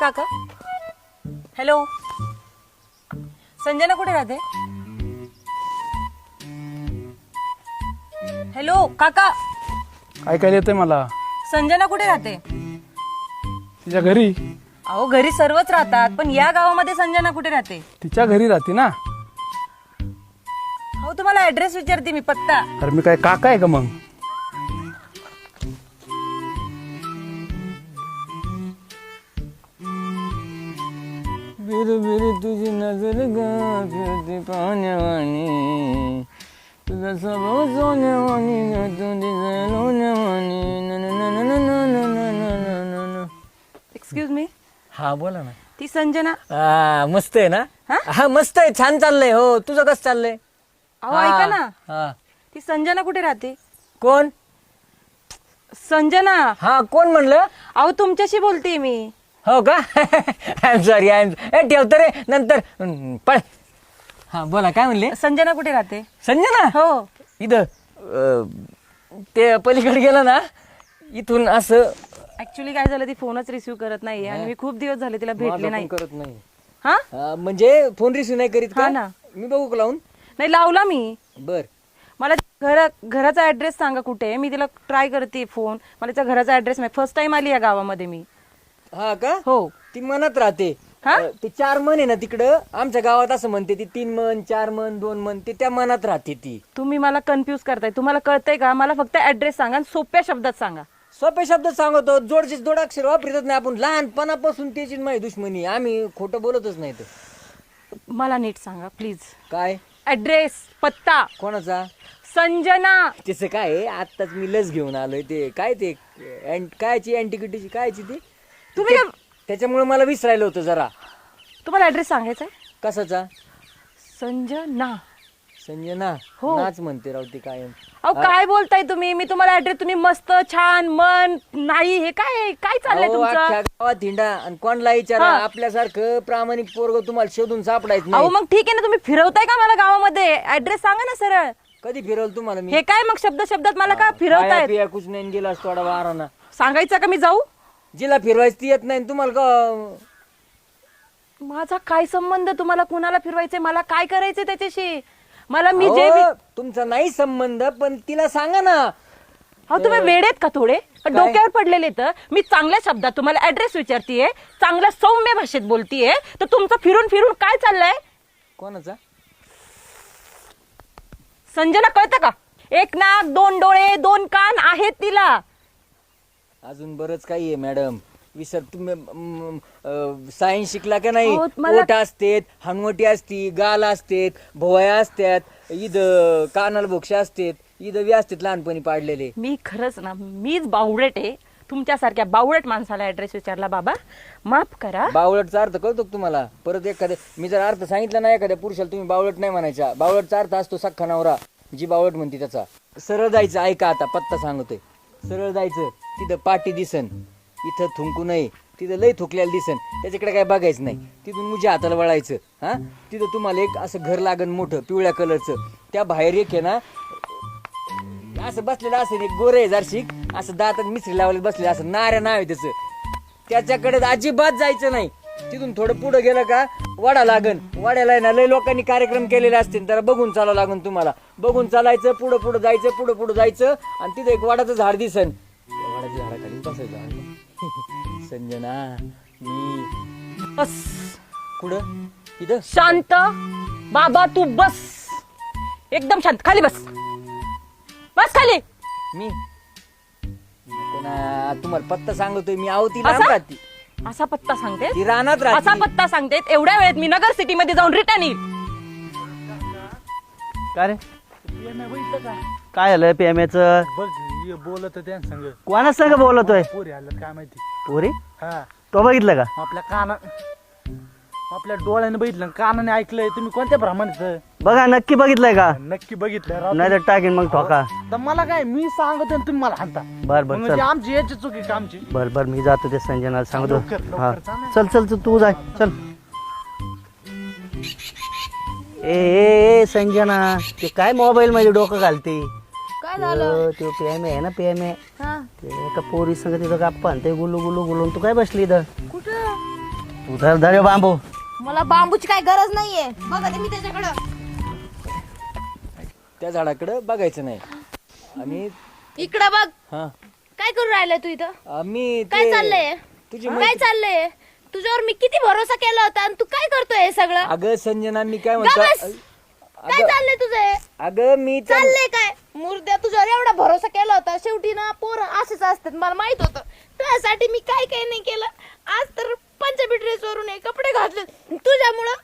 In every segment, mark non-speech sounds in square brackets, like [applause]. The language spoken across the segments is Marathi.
काका? हॅलो संजना कुठे राहते? हॅलो काका? ऐकायला येतंय मला? संजना कुठे राहते? तिच्या घरी. अहो घरी सर्वच राहतात पण या गावामध्ये संजना कुठे राहते? तिच्या घरी राहते ना? अहो तुम्हाला ऍड्रेस विचारते मी पत्ता. तर मी काय काका आहे का मग? एक्सक्यूज मी हा बोला ना. ती संजना. हा मस्त आहे ना? हा? हा मस्त आहे छान चाललंय हो. तुझं कसं चाललंय? अहो हा, ऐका ना. हा. ती संजना कुठे राहते? कोण? संजना. हा कोण म्हणलं? अहो तुमच्याशी बोलते मी. हो का? I am sorry I am ठेवतो रे नंतर. हम्म, पळ. हा बोला काय म्हणले? संजना कुठे राहते? संजना? हो. इथं अं, ते पलीकडे गेलं ना इथून असं ऍक्च्युली काय झालं ती फोनच रिसिव्ह करत नाही आणि मी खूप दिवस झाले तिला भेटले माझा नाही. फोन करत नाही. हा? हा, म्हणजे फोन रिसिव्ह नाही करीत हा का ना. मी बघू का लावून? नाही लावला मी. बर. मला घरा घराचा ऍड्रेस सांगा कुठे? आहे. मी तिला ट्राय करते फोन मला तिच्या घराचा ऍड्रेस नाही फर्स्ट टाइम आली या गावामध्ये मी. हा का? हो. ती मनात राहते. हा? ते चार मन आहे ना तिकडं. आमच्या गावात असं म्हणते ती तीन मन चार मन दोन मन ते त्या मनात राहते ती. तुम्ही मला कन्फ्युज करताय. तुम्हाला कळतंय का? मला फक्त ऍड्रेस सांगा आणि सोप्या शब्दात सांगा. सोपे शब्द सांगतो जोडचे जोडाक्षर वापरतच नाही आपण. लहानपणापासून त्याची माझी दुश्मनी. आम्ही खोटं बोलतच नाही तर. मला नीट सांगा प्लीज काय? ऍड्रेस पत्ता. कोणाचा? संजना. त्याचं काय आहे, आत्ताच मी लस घेऊन आलोय ते. काय ते? अँट- कायची अँटिक्युटीची कायची ती? तुम्ही त्याच्यामुळे मला विसरायला होतं जरा. तुम्हाला ऍड्रेस सांगायचा आहे? कसाचा संजना. संजना? हो. नाच म्हणते राव ती कायम. अहो काय बोलताय तुम्ही? मी तुम्हाला ऍड्रेस तुम्ही मस्त छान मन नाही हे काय काय चाललंय अहो, अख्ख्या तुमचं गावात हिंडा. आणि कोणला विचारा? हा. आपल्यासारखं प्रामाणिक पोरग तुम्हाला शोधून सापडायचं अहो नाही. मग ठीक आहे ना तुम्ही फिरवताय का मला गावामध्ये? ऍड्रेस सांगा ना सरळ. कधी फिरवलं तुम्हाला मी? हे काय मग शब्द शब्दात मला का खाया फिरवतायत? पिया कुछ नाही गेला थोडा वाराना सांगायचं का मी जाऊ? जिला फिरवायची ती येत नाही आणि तुम्हाला का माझा काय संबंध? तुम्हाला कुणाला फिरवायचंय? मला काय करायचंय त्याच्याशी? मला मी जे अहो, तुमचा नाही संबंध पण तिला सांगा ना. अहो तुम्ही वेडेत का थोडे? डोक्यावर पडलेले तर मी चांगल्या शब्दात तुम्हाला ऍड्रेस विचारतीये चांगल्या सौम्य भाषेत बोलतीये तर तुमचं फिरून फिरून काय चाललंय? कोणाचा? संजना कळतं का? एक नाक दोन डोळे दोन कान आहेत तिला. अजून बरंच काही आहे मॅडम. विसर तुम्ही सायन्स शिकला का नाही? अहो, मला- ओठ असतेत हनवटी असती गाल असतेत भोवया असतात ईद कानाल बोक्ष असतेत वी असतात लहानपणी पाडलेले. मी खरंच ना मीच बावळट आहे. तुमच्यासारख्या बावळट माणसाला ऍड्रेस विचारला बाबा. माफ करा. बावळटचा अर्थ कळतो का तुम्हाला? परत एखाद्या मी जर अर्थ सांगितला ना एखाद्या पुरुषाला तुम्ही बावळट नाही म्हणायचा. बावळटचा अर्थ असतो सख्खा नवरा जी बावळट म्हणते त्याचा. सरळ जायचं ऐका आता पत्ता सांगतोय. सरळ जायचं तिथं पाटी दिसन. इथं थुंकू नये तिथं लय थुकलेलं दिसन. त्याच्याकडे काय बघायचं नाही. तिथून मुझ्या हाताला वळायचं हा? तिथं तुम्हाला एक असं घर लागन मोठं पिवळ्या कलरचं. त्या बाहेर एक आहे ना असं बसलेलं असेल एक गोरे जारशिक असं दातात मिसरी लावले बसले असं नाऱ्या नाव आहे त्याचं. त्याच्याकडे अजिबात जायचं नाही. तिथून थोडं पुढे गेलं का वाडा लागन. वाड्याला आहे ना लय लोकांनी कार्यक्रम केलेले असतील त्याला बघून चालावं लागन तुम्हाला. बघून चालायचं पुढं पुढं जायचं पुढं पुढं जायचं आणि तिथं एक वाडाचं झाड दिसन. त्या वाडाच्या झाडाखाली बसायचं [laughs] संजना मी. बस. कुठं? इथं? शांत. बाबा तू बस. एकदम शांत. खाली बस. बस खाली. मी? नको ना, तुम्हाला पत्ता सांगतोय मी आहो ती असा? लांब राहती. असा पत्ता सांगते ती रानात असा राहते पत्ता सांगते एवढ्या वेळेत मी नगर सिटी मध्ये जाऊन रिटर्न येईल काय रे? काय झालं बघ ये बोलत त्या संग कोणा संग बोलतोय? पोरी आलं काय माहिती. पोरी? हा. तो बघितलं का? आपल्या काना आपल्या डोळ्याने बघितलं कानाने ऐकलंय तुम्ही कोणत्या ब्राह्मणाचं बघा नक्की बघितलंय का? नक्की बघितलं राव नाही तर टाकीन मग ठोका तर मला काय मी सांगतो आणि तुम्ही मला हाणता. बर बर म्हणजे चल. आमची याची चुकी का आमची? बर बर मी जातो ते संजनाला सांगतो. लवकर, हा. ना. चल चल चल, तू जाय चल. ए ए ए, संजना ते काय मोबाईल मध्ये डोकं घालते? काय अं, पीएम आहे ना पीएम आहे. ते एका पोरी संग तिथं गप्पा आणि ते गुलू गुलू गुलून तू काय बसली इथं? कुठं? तू धर धर बांबू. मला बांबूची काय गरज नाहीये. बघा ते मी त्याच्याकडं. त्या झाडाकडं बघायचं नाही. आणि इकडं बघ. हा. काय करू राहिलाय तू इथं? आम्ही काय चाललंय? तुझी काय मैत्री- चाललंय? तुझ्यावर मी किती भरोसा केला होता आणि तू काय करतोय हे सगळं? अगं संजना मी काय! म्हणतो काय अगं चाललंय तुझं हे? अगं मी त्या- चाललंय काय? मुर्द्या तुझ्यावर एवढा भरोसा केला होता. शेवटी ना पोर असेच असतात मला माहीत होतं. त्यासाठी मी काय काय नाही केलं. आज तर पंजाबी ड्रेस वरून हे कपडे घातले. तुझ्यामुळं?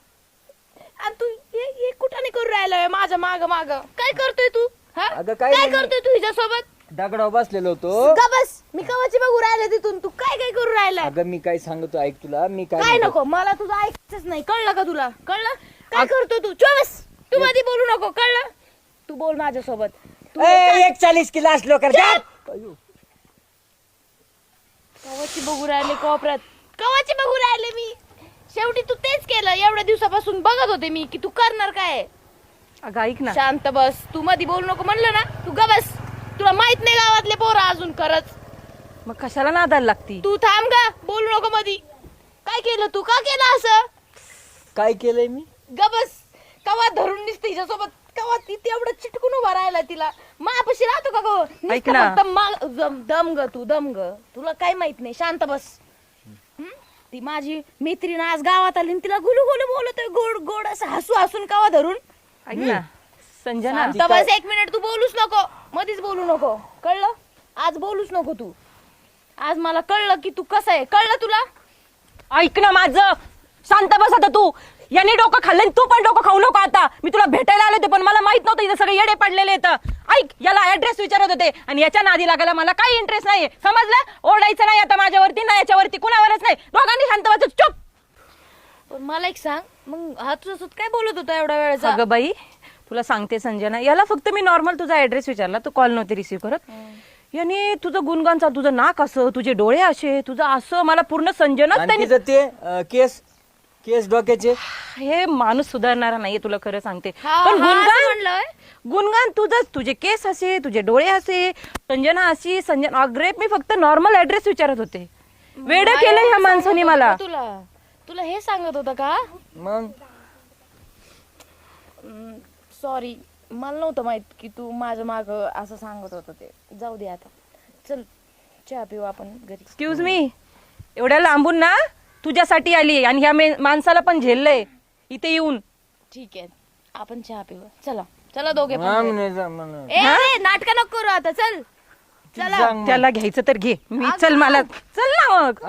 आणि तू हे हे कुठाने करू राहिलाय माझ्या माग माग. काय करतोय तू? हा? अगं, काय काय नाही. करतोय तू हिच्यासोबत? दगडावर बसलेलो होतो. ग बस. मी कवाची बघू राहिले तिथून. तू काय काय करू राहिलाय अगं मी काय सांगतो ऐक तुला. मी काय काय म्हणतो. नको? मला तुझं ऐकायचंच नाही. कळलं का तुला? कळलं? काय करतो तू? चोवीस तू मध्ये बोलू नको. कळलं? तू बोल माझ्यासोबत. तू ए, एक चाळीस किलो असलो कर कवाची बघू राहिले कोपऱ्यात कवाची बघू राहिले मी. शेवटी तू तेच केलं. एवढ्या दिवसापासून बघत होते मी की तू करणार काय? अगं ऐक ना. शांत बस. तू मध्ये बोलू नको म्हणलं ना. तू ग बस. तुला माहीत नाही गावातले पोरं अजून खरंच. मग कशाला नादायला लागती? तू थांब गा. बोलू नको मधी. काय केलं तू? का केलं असं? काय केलंय मी? ग बस. कवा धरून निसते हिच्यासोबत? कवा ती तेवढं चिटकून उभा राहिला तिला. मापाशी राहतो का गो? ऐक नुसतं ना. फक्त मा- दम दम ग तू दम ग. तुला काय माहीत नाही. शांत बस? ती माझी मैत्रीण आज गावात आली आणि तिला गुलू गुलू बोलत गोड गोड असं हसू हसून कवा धरून. ऐक ना संजना. बस एक मिनिट तू बोलूच नको. मधीच बोलू नको. कळलं? आज बोलूच नको तू. आज मला कळलं की तू कसं आहे. कळलं तुला? ऐक ना माझं. शांत बस आता तू. याने डोकं खाल्लं तू पण डोकं खाऊ नको आता. मी तुला भेटायला आले होते पण मला माहीत नव्हतं इथं सगळे येडे पडलेले आहेत. ऐक याला ऍड्रेस विचारत होते आणि याच्या नादी लागायला मला काही इंटरेस्ट नाहीये. समजलं? ओरडायचं नाही आता माझ्यावरती ना याच्यावरती कुणावरच नाही. दोघांनी शांत बस. चुप! पण मला एक सांग मग हा तुझा सुत काय बोलत होता एवढ्या वेळेचा? अगं बाई तुला सांगते संजना याला फक्त मी नॉर्मल तुझा ऍड्रेस विचारला तू कॉल नव्हती रिसीव्ह करत. याने तुझं गुणगानचा तुझं नाक असं तुझे डोळे असे तुझं असं मला पूर्ण संजनाच आणि त्यांनी तिचं ते अं, केस? केस डोक्याचे? हे माणूस सुधारणारा नाहीये तुला खरं सांगते. हा, पण हा, असं गुणगान म्हणलंय? गुणगान तुझं तुझे केस असे तुझे डोळे असे संजना अशी संजना अग्रे मी फक्त नॉर्मल ऍड्रेस विचारत होते. वेड केलं ह्या माणसाने सांगत मला. होतं तुला? तुला हे सांगत होतं का? मग? सॉरी मला नव्हतं माहीत की तू माझ्या माग असं सांगत होतं ते. जाऊ दे आता. चल चहा पिऊ आपण घरी. एक्सक्यूज मी एवढ्या लांबून ना तुझ्यासाठी आली आणि ह्या मे- माणसाला पण झेललंय. इथे येऊन. ठीक आहे. आपण चहा पिऊ चला. चला दोघे पण हा. ए नाटकं नको करू आता. चल. चला. सांग मग. त्याला घ्यायचं तर घे. मी चल मला. चल ना मग.